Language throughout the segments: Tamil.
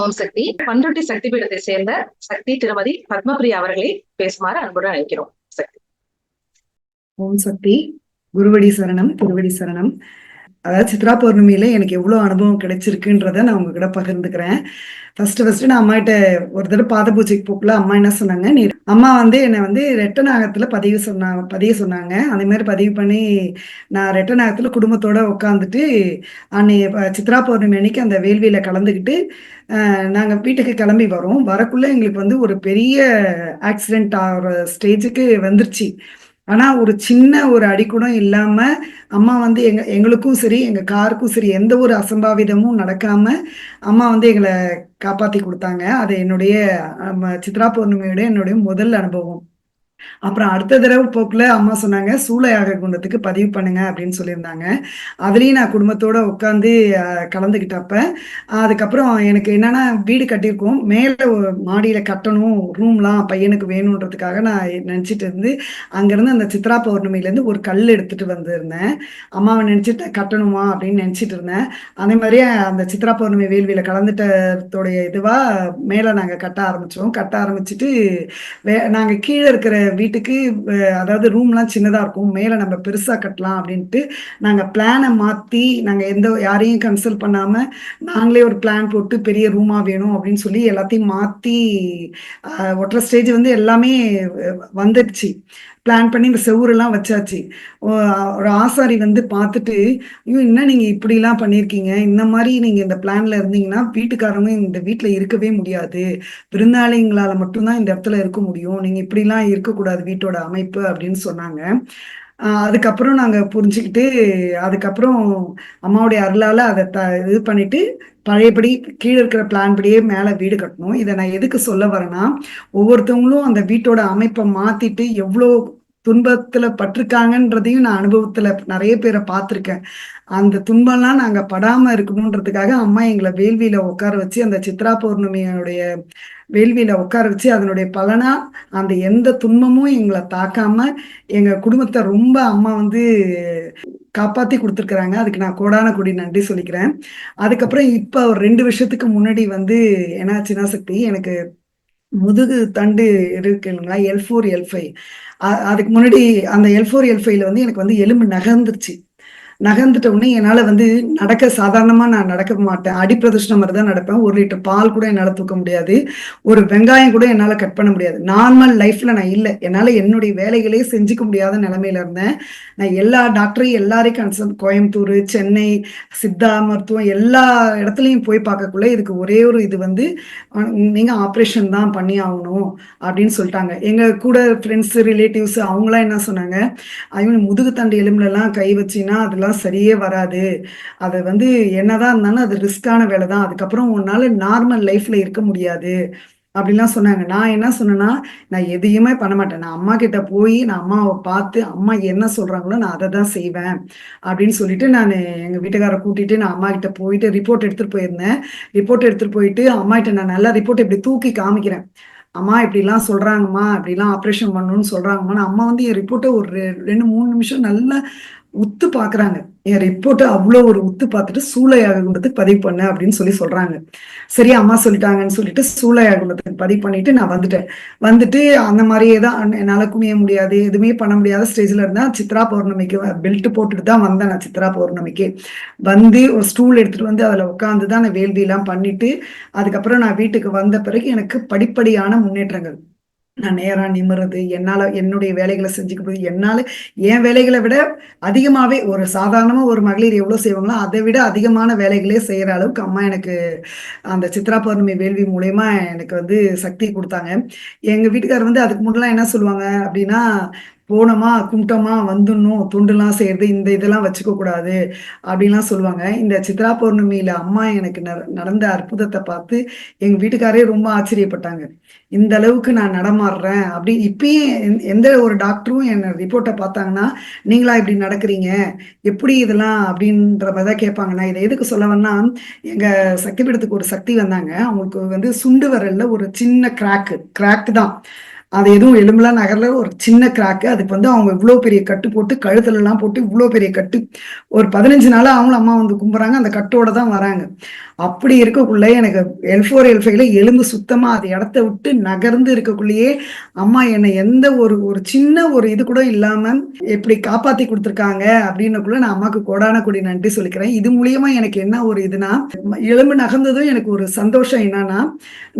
ஓம் சக்தி. பண்ருட்டி சக்தி பீடத்தை சேர்ந்த சக்தி திருமதி பத்மபிரியா அவர்களை பேசுமாறு அன்புடன் அழைக்கிறோம். சக்தி. ஓம் சக்தி. குருவடி சரணம் திருவடி சரணம். அதாவது சித்ரா பௌர்ணமியில எனக்கு எவ்வளோ அனுபவம் கிடைச்சிருக்குன்றத நான் உங்ககிட்ட பகிர்ந்துக்கிறேன். ஃபர்ஸ்ட் ஃபர்ஸ்ட் நான் அம்மாகிட்ட ஒரு தடவை பாத பூஜைக்கு போக்குள்ள அம்மா என்ன சொன்னாங்க நீ அம்மா வந்து என்னை வந்து ரெட்டநாகத்துல பதிவு சொன்னாங்க பதிவு சொன்னாங்க. அந்த மாதிரி பதிவு பண்ணி நான் ரெட்டநாகத்துல குடும்பத்தோட உட்காந்துட்டு அன்னை சித்ரா பௌர்ணமி அன்னைக்கு அந்த வேள்வியில கலந்துக்கிட்டு நாங்க வீட்டுக்கு கிளம்பி வரோம். வரக்குள்ள எங்களுக்கு வந்து ஒரு பெரிய ஆக்சிடென்ட் ஆகிற ஸ்டேஜுக்கு வந்துருச்சு. ஆனா ஒரு சின்ன ஒரு அடிக்கூடம் இல்லாம அம்மா வந்து எங்க எங்களுக்கும் சரி எங்க காருக்கும் சரி எந்த ஒரு அசம்பாவிதமும் நடக்காம அம்மா வந்து எங்களை காப்பாத்தி கொடுத்தாங்க. அது என்னுடைய சித்ரா பௌர்ணமியோட என்னுடைய முதல் அனுபவம். அப்புறம் அடுத்த தடவை போக்குல அம்மா சொன்னாங்க சூளையாக குண்டத்துக்கு பதிவு பண்ணுங்க அப்படின்னு சொல்லியிருந்தாங்க. அதுலேயும் நான் குடும்பத்தோட உட்காந்து கலந்துக்கிட்டப்ப அதுக்கப்புறம் எனக்கு என்னன்னா வீடு கட்டியிருக்கோம். மேலே மாடியில் கட்டணும். ரூம்லாம் பையனுக்கு வேணுன்றதுக்காக நான் நினச்சிட்டு இருந்து அங்கேருந்து அந்த சித்ரா பௌர்ணமிலேருந்து ஒரு கல் எடுத்துட்டு வந்திருந்தேன். அம்மாவை நினச்சிட்டு கட்டணுமா அப்படின்னு நினச்சிட்டு இருந்தேன். அதே மாதிரியே அந்த சித்ரா பௌர்ணமி வேள்வியில் கலந்துட்டதோடைய இதுவாக மேலே நாங்கள் கட்ட ஆரம்பித்தோம் கட்ட ஆரம்பிச்சுட்டு வே நாங்கள் கீழே இருக்கிற வீட்டுக்கு அதாவது ரூம்லாம் சின்னதாக இருக்கும் மேலே நம்ம பெருசாக கட்டலாம் அப்படின்ட்டு நாங்கள் பிளானை மாற்றி நாங்கள் எந்த யாரையும் கன்சல்ட் பண்ணாமல் நாங்களே ஒரு பிளான் போட்டு பெரிய ரூமாக வேணும் அப்படின்னு சொல்லி எல்லாத்தையும் மாற்றி ஒற்றை ஸ்டேஜ் வந்து எல்லாமே வந்துடுச்சு. பிளான் பண்ணி இந்த செவ்வூரெல்லாம் வச்சாச்சு. ஒரு ஆசாரி வந்து பார்த்துட்டு ஐயோ என்ன நீங்கள் இப்படிலாம் பண்ணியிருக்கீங்க? இந்த மாதிரி நீங்கள் இந்த பிளான்ல இருந்தீங்கன்னா வீட்டுக்காரங்க இந்த வீட்டில் இருக்கவே முடியாது. விருந்தாளிங்களால் மட்டும்தான் இந்த இடத்துல இருக்க முடியும். நீங்கள் இப்படிலாம் இருக்கக்கூடாது வீட்டோட அமைப்பு அப்படின்னு சொன்னாங்க. அதுக்கப்புறம் நாங்கள் புரிஞ்சுக்கிட்டு அதுக்கப்புறம் அம்மாவுடைய அருளால் அதை த இது பண்ணிட்டு பழையபடி கீழே இருக்கிற பிளான் படியே மேலே வீடு கட்டணும். இதை நான் எதுக்கு சொல்ல வரேன்னா ஒவ்வொருத்தவங்களும் அந்த வீட்டோட அமைப்பை மாற்றிட்டு எவ்வளோ துன்பத்துல பட்டிருக்காங்கன்றதையும் நான் அனுபவத்துல நிறைய பேரை பார்த்துருக்கேன். அந்த துன்பம்லாம் நாங்க படாம இருக்கணுன்றதுக்காக அம்மா எங்களை வேள்வியில உட்கார வச்சு அந்த சித்ரா பௌர்ணமியோடைய வேள்வியில உட்கார வச்சு அதனுடைய பலனா அந்த எந்த துன்பமும் எங்களை தாக்காம எங்க குடும்பத்தை ரொம்ப அம்மா வந்து காப்பாத்தி கொடுத்துருக்குறாங்க. அதுக்கு நான் கோடான கொடி நன்றி சொல்லிக்கிறேன். அதுக்கப்புறம் இப்ப ஒரு ரெண்டு வருஷத்துக்கு முன்னாடி வந்து என்னாச்சுன்னா சக்தி எனக்கு முதுகு தண்டு இருக்கு இல்லைங்களா எல் ஃபோர் எல் ஃபைவ் அதுக்கு முன்னாடி அந்த எல் ஃபோர் எல் ஃபைவ்ல வந்து எனக்கு வந்து எலும்பு நகர்ந்துருச்சு. நகர்ந்துட்ட உடனே என்னால் வந்து நடக்க சாதாரணமாக நான் நடக்க மாட்டேன். அடிப்பிரதர்ஷனம் மாதிரி தான் நடப்பேன். ஒரு லிட்டர் பால் கூட என்னால் தூக்க முடியாது. ஒரு வெங்காயம் கூட என்னால் கட் பண்ண முடியாது. நார்மல் லைஃப்பில் நான் இல்லை. என்னால் என்னுடைய வேலைகளே செஞ்சுக்க முடியாத நிலமையில இருந்தேன். நான் எல்லா டாக்டரையும் எல்லாரையும் கன்சல்ட் கோயம்புத்தூர் சென்னை சித்தா மருத்துவம் எல்லா இடத்துலையும் போய் பார்க்கக்குள்ள இதுக்கு ஒரே ஒரு இது வந்து நீங்கள் ஆப்ரேஷன் தான் பண்ணி ஆகணும் அப்படின்னு சொல்லிட்டாங்க. எங்கள் கூட ஃப்ரெண்ட்ஸ் ரிலேட்டிவ்ஸ் அவங்களாம் என்ன சொன்னாங்க அவங்க முதுகு தண்டு எலும்புலலாம் கை வச்சின்னா அதெல்லாம் அதெல்லாம் சரியே வராது. அது வந்து என்னதான் இருந்தாலும் அது ரிஸ்கான வேலை தான். அதுக்கப்புறம் உன்னால நார்மல் லைஃப்ல இருக்க முடியாது. அப்படிலாம் சொன்னாங்க. நான் என்ன சொன்னேன்னா நான் எதையுமே பண்ண மாட்டேன். நான் அம்மா கிட்ட போய் நான் அம்மாவை பார்த்து அம்மா என்ன சொல்றாங்களோ நான் அதை தான் செய்வேன். அப்படின்னு சொல்லிட்டு நான் எங்க வீட்டுக்கார கூட்டிட்டு நான் அம்மா கிட்ட போயிட்டு ரிப்போர்ட் எடுத்துட்டு போயிருந்தேன். ரிப்போர்ட் எடுத்துட்டு போயிட்டு அம்மா கிட்ட நான் நல்லா ரிப்போர்ட் இப்படி தூக்கி காமிக்கிறேன். அம்மா இப்படிலாம் சொல்றாங்கம்மா. இப்படிலாம் ஆப்ரேஷன் பண்ணணும்னு சொல்றாங்கம்மா. அம்மா வந்து என் ரிப்போர்ட்டை ஒரு ரெண்டு மூணு நிமிஷம் நல்லா உத்து பாக்குறாங்க என் ரிப்போர்ட்டை அவ்வளோ ஒரு உத்து பார்த்துட்டு சூளையாகுண்டத்துக்கு பதிவு பண்ண அப்படின்னு சொல்லி சொல்றாங்க. சரி அம்மா சொல்லிட்டாங்கன்னு சொல்லிட்டு சூளையாகுண்டத்துக்கு பதிவு பண்ணிட்டு நான் வந்துட்டேன். வந்துட்டு அந்த மாதிரியே தான் என்னால் குமிய முடியாது எதுவுமே பண்ண முடியாத ஸ்டேஜ்ல இருந்தா சித்ரா பௌர்ணமிக்கு பெல்ட் போட்டுட்டு தான் வந்தேன் நான் சித்ரா பௌர்ணமிக்கு. வந்து ஒரு ஸ்டூல் எடுத்துட்டு வந்து அதில் உட்காந்து தான் நான் வேள்வியெல்லாம் பண்ணிட்டு அதுக்கப்புறம் நான் வீட்டுக்கு வந்த பிறகு எனக்கு படிப்படியான முன்னேற்றங்கள். நான் நேராக நிமிறது என்னால் என்னுடைய வேலைகளை செஞ்சுக்க என்னால் என் வேலைகளை விட அதிகமாகவே ஒரு சாதாரணமாக ஒரு மகளிர் எவ்வளோ செய்வாங்களோ அதை விட அதிகமான வேலைகளே செய்கிற அளவுக்கு அம்மா எனக்கு அந்த சித்ரா பௌர்ணமி வேள்வி மூலயமா எனக்கு வந்து சக்தி கொடுத்தாங்க. எங்கள் வீட்டுக்காரர் வந்து அதுக்கு முன்னெல்லாம் என்ன சொல்லுவாங்க அப்படின்னா போனோமா கும்பிட்டோமா வந்துடணும் துண்டுலாம் செய்யறது இந்த இதெல்லாம் வச்சுக்க கூடாது அப்படின்லாம் சொல்லுவாங்க. இந்த சித்ரா பௌர்ணமியில அம்மா எனக்கு நடந்த அற்புதத்தை பார்த்து எங்க வீட்டுக்காரே ரொம்ப ஆச்சரியப்பட்டாங்க. இந்த அளவுக்கு நான் நடமாடுறேன் அப்படி இப்பயும் எந்த ஒரு டாக்டரும் என்ன ரிப்போர்ட்டை பார்த்தாங்கன்னா நீங்களா இப்படி நடக்கிறீங்க? எப்படி இதெல்லாம்? அப்படின்ற மாதிரி தான் கேட்பாங்க நான் இதை எதுக்கு சொல்ல எங்க சக்தி பீடத்துக்கு ஒரு சக்தி வந்தாங்க. அவங்களுக்கு வந்து சுண்டு வரல்ல ஒரு சின்ன கிராக்கு கிராக் தான். அது எதுவும் எலும்புலாம் நகரில். ஒரு சின்ன கிராக்கு அதுக்கு வந்து அவங்க இவ்வளோ பெரிய கட்டு போட்டு கழுத்துலலாம் போட்டு இவ்வளோ பெரிய கட்டு. ஒரு பதினஞ்சு நாளாக அவங்களும் அம்மா வந்து கும்புறாங்க. அந்த கட்டோட தான் வராங்க. அப்படி இருக்கக்குள்ளே எனக்கு எல் ஃபோர் எல் ஃபைவ்ல எலும்பு சுத்தமாக அது இடத்த விட்டு நகர்ந்து இருக்கக்குள்ளேயே அம்மா என்னை எந்த ஒரு ஒரு சின்ன ஒரு இது கூட இல்லாமல் எப்படி காப்பாற்றி கொடுத்துருக்காங்க அப்படின்னக்குள்ள நான் அம்மாவுக்கு கோடான கொடி நன்றி சொல்லிக்கிறேன். இது மூலியமாக எனக்கு என்ன ஒரு இதுனா எலும்பு நகர்ந்ததும் எனக்கு ஒரு சந்தோஷம் என்னன்னா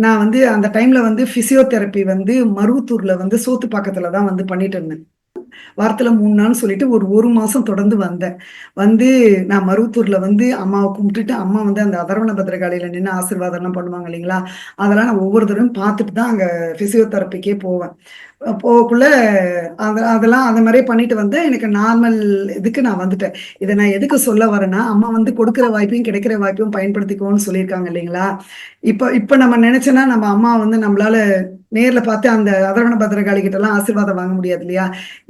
நான் வந்து அந்த டைமில் வந்து ஃபிசியோதெரப்பி வந்து மருவத்தூர்ல வந்து சோத்து பக்கத்துல தான் வந்து பண்ணிட்டு இருந்தேன். வாரத்துல மூணு நாள் சொல்லிட்டு ஒரு ஒரு மாசம் தொடர்ந்து வந்தேன். வந்து நான் மருவத்தூர்ல வந்து அம்மாவை கும்பிட்டுட்டு அம்மா வந்து அந்த அதர்வண பத்திரகாலையில நின்று ஆசீர்வாதம்லாம் பண்ணுவாங்க இல்லைங்களா? அதெல்லாம் நான் ஒவ்வொரு தடவையும் பார்த்துட்டு தான் அங்க பிசியோதெரப்பிக்கே போவேன். போகக்குள்ள அத அதெல்லாம் அந்த மாதிரியே பண்ணிட்டு வந்தேன். எனக்கு நார்மல் இதுக்கு நான் வந்துட்டேன். இதை நான் எதுக்கு சொல்ல வரேன்னா அம்மா வந்து கொடுக்குற வாய்ப்பையும் கிடைக்கிற வாய்ப்பையும் பயன்படுத்திக்கோன்னு சொல்லியிருக்காங்க இல்லைங்களா? இப்போ இப்போ நம்ம நினைச்சோன்னா நம்ம அம்மா வந்து நம்மளால நேர்ல பார்த்து அந்த அதர்வண பத்திரகாளி கிட்ட எல்லாம் ஆசீர்வாதம் வாங்க முடியாது இல்லையா?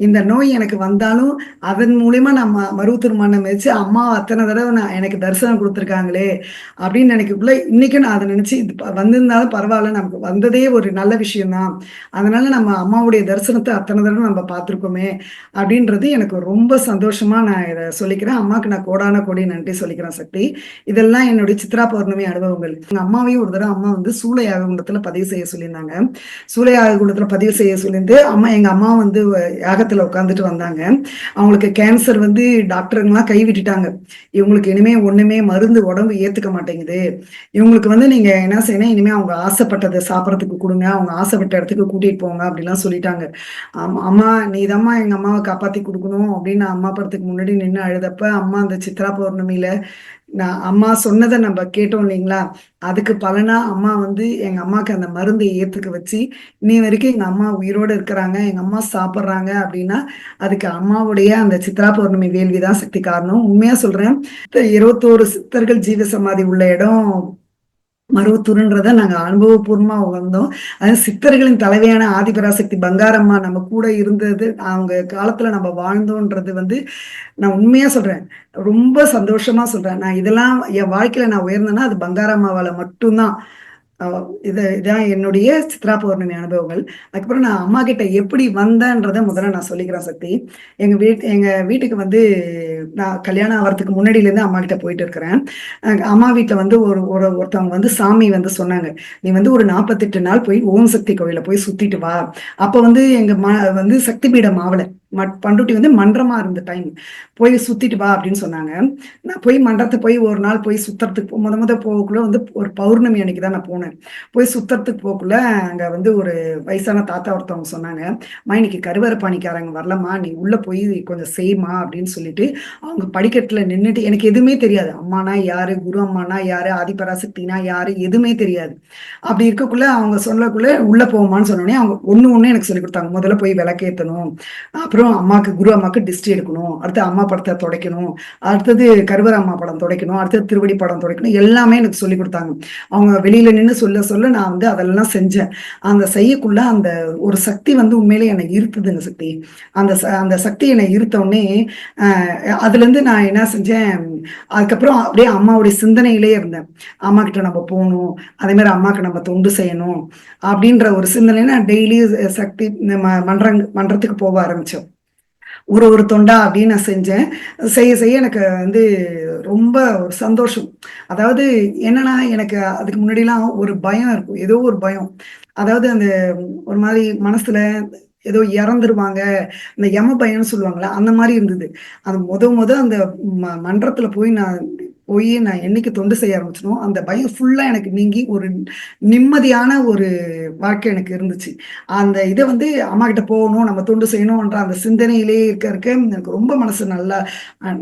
இந்த நோய் எனக்கு வந்தாலும் அதன் மூலியமா நம்ம மருவத்தூர் மண்ணை வச்சு அம்மா அத்தனை தடவை நான் எனக்கு தரிசனம் கொடுத்துருக்காங்களே அப்படின்னு நினைக்கக்குள்ள இன்னைக்கும் நான் அதை நினைச்சு இது வந்திருந்தாலும் பரவாயில்ல நமக்கு வந்ததே ஒரு நல்ல விஷயம்தான். அதனால நம்ம அம்மாவுடைய தரிசனத்தை அத்தனை தடவை நம்ம பார்த்துருக்கோமே அப்படின்றது எனக்கு ரொம்ப சந்தோஷமா நான் இதை சொல்லிக்கிறேன். அம்மாவுக்கு நான் கோடான கோடி நன்றி சொல்லிக்கிறேன் சக்தி. இதெல்லாம் என்னுடைய சித்ரா பௌர்ணமி அனுபவங்கள். எங்க அம்மாவையும் ஒரு தடவை அம்மா வந்து சூளை யாககுண்டத்துல பதிவு செய்ய சொல்லியிருந்தாங்க. சூளை யாககுண்டத்துல பதிவு செய்ய சொல்லியிருந்து அம்மா எங்கள் அம்மா வந்து யாகத்தில் உட்காந்துட்டு வந்தாங்க. அவங்களுக்கு கேன்சர் வந்து டாக்டருங்கெலாம் கை விட்டுட்டாங்க. இவங்களுக்கு இனிமே ஒன்றுமே மருந்து உடம்பு ஏற்றுக்க மாட்டேங்குது. இவங்களுக்கு வந்து நீங்கள் என்ன செய்யணும்? இனிமேல் அவங்க ஆசைப்பட்டதை சாப்பிட்றதுக்கு கொடுங்க. அவங்க ஆசைப்பட்ட இடத்துக்கு கூட்டிட்டு போங்க அப்படிலாம் சொல்லிட்டாங்க. அம்மா அம்மா நீதாம்மா எங்கள் அம்மாவை காப்பாற்றி கொடுக்கணும் அப்படின்னு அம்மா படத்துக்கு முன்னாடி நின்று அழுதப்ப அம்மா அந்த சித்ரா பௌர்ணமியில நான் அம்மா சொன்னதை நம்ம கேட்டோம் இல்லைங்களா? அதுக்கு பலனா அம்மா வந்து எங்க அம்மாக்கு அந்த மருந்தை ஏத்துக்க வச்சு இன்னி வரைக்கும் எங்க அம்மா உயிரோடு இருக்கிறாங்க எங்க அம்மா சாப்பிட்றாங்க அப்படின்னா அதுக்கு அம்மாவுடைய அந்த சித்ரா பௌர்ணமி வேள்விதான் சக்தி காரணம். உண்மையா சொல்றேன் இருபத்தோரு சித்தர்கள் ஜீவ சமாதி உள்ள இடம் மருவத்தூருன்றத நாங்க அனுபவபூர்வமா உணர்ந்தோம். அது சித்தர்களின் தலைவையான ஆதிபராசக்தி பங்காரம்மா நம்ம கூட இருந்தது. அவங்க காலத்துல நம்ம வாழ்ந்தோன்றது வந்து நான் உண்மையா சொல்றேன். ரொம்ப சந்தோஷமா சொல்றேன். நான் இதெல்லாம் என் வாழ்க்கையில நான் உயர்ந்தேன்னா அது பங்காரம்மாவால மட்டும்தான். இது இதான் என்னுடைய சித்ரா பௌர்ணமி அனுபவங்கள். அதுக்கப்புறம் நான் அம்மா கிட்ட எப்படி வந்தேன்றதை முதல்ல நான் சொல்லிக்கிறேன் சக்தி. எங்க வீட் எங்க வீட்டுக்கு வந்து நான் கல்யாணம் ஆகிறதுக்கு முன்னாடியிலேருந்து அம்மா கிட்ட போயிட்டு இருக்கிறேன். அம்மா வீட்டில் வந்து ஒரு ஒரு ஒருத்தவங்க வந்து சாமி வந்து சொன்னாங்க நீ வந்து ஒரு நாற்பத்தெட்டு நாள் போய் ஓம் சக்தி கோயில போய் சுத்திட்டு வா. அப்போ வந்து எங்க ம வந்து சக்தி பீடம் ஆவல மட் பண்ருட்டி வந்து மன்றமா இருந்த டைம் போய் சுத்திட்டு வா அப்படின்னு சொன்னாங்க. நான் போய் மன்றத்தை போய் ஒரு நாள் போய் சுத்தறதுக்கு முத முத போகக்குள்ள வந்து ஒரு பௌர்ணமி அன்னைக்கு தான் நான் போனேன். போய் சுத்தறதுக்கு போகக்குள்ள அங்க வந்து ஒரு வயசான தாத்தா ஒருத்தவங்க சொன்னாங்க மா இன்னைக்கு கருவரப்பாணிக்காரங்க வரலம்மா. நீ உள்ள போய் கொஞ்சம் செய்மா அப்படின்னு சொல்லிட்டு அவங்க படிக்கட்டுல நின்றுட்டு எனக்கு எதுவுமே தெரியாது. அம்மானா யாரு? குரு அம்மானா யாரு? ஆதிபராசக்தினா யாரு? எதுவுமே தெரியாது. அப்படி இருக்கக்குள்ள அவங்க சொல்லக்குள்ள உள்ள போமான்னு சொன்னோடனே அவங்க ஒண்ணு ஒண்ணு எனக்கு சொல்லி கொடுத்தாங்க. முதல்ல போய் விளக்கேத்தணும். அப்புறம் அப்புறம் அம்மாக்கு குரு அம்மாக்கு டிஸ்டி எடுக்கணும். அடுத்து அம்மா படத்தை துடைக்கணும். அடுத்தது கருவற அம்மா படம் துடைக்கணும். அடுத்தது திருவடி படம் துடைக்கணும். எல்லாமே எனக்கு சொல்லி கொடுத்தாங்க. அவங்க வெளியில நின்று சொல்ல சொல்ல நான் வந்து அதெல்லாம் செஞ்சேன். அந்த செய்யக்குள்ள அந்த ஒரு சக்தி வந்து உண்மையிலே என்னை இருத்துதுங்க சக்தி. அந்த ச- அந்த சக்தி என்னை இருத்தோடனே அதுலேருந்து அதுல இருந்து நான் என்ன செஞ்சேன்? அதுக்கப்புறம் அப்படியே அம்மாவுடைய சிந்தனையிலே இருந்தேன். அம்மா கிட்ட நம்ம போகணும். அதே மாதிரி அம்மாக்கு நம்ம தொண்டு செய்யணும். அப்படின்ற ஒரு சிந்தனை நான் டெய்லி சக்தி நம்ம மன்றங் மன்றத்துக்கு போக ஆரம்பிச்சோம். ஒரு ஒரு தொண்டா அப்படின்னு நான் செஞ்சேன். செய்ய செய்ய எனக்கு வந்து ரொம்ப ஒரு சந்தோஷம். அதாவது என்னன்னா எனக்கு அதுக்கு முன்னாடிலாம் ஒரு பயம் இருக்கும். ஏதோ ஒரு பயம். அதாவது அந்த ஒரு மாதிரி மனசுல ஏதோ இறந்துருவாங்க. இந்த யம பயம்னு சொல்லுவாங்களே அந்த மாதிரி இருந்தது. அந்த முத முத அந்த ம- மன்றத்துல போய் நான் போய் நான் என்னைக்கு தொண்டு செய்ய ஆரம்பிச்சனோ அந்த பயம் ஃபுல்லா எனக்கு நீங்கி ஒரு நிம்மதியான ஒரு வாழ்க்கை எனக்கு இருந்துச்சு. அந்த இதை வந்து அம்மா கிட்ட போகணும் நம்ம தொண்டு செய்யணும்ன்ற அந்த சிந்தனையிலே இருக்க இருக்க எனக்கு ரொம்ப மனசு நல்லா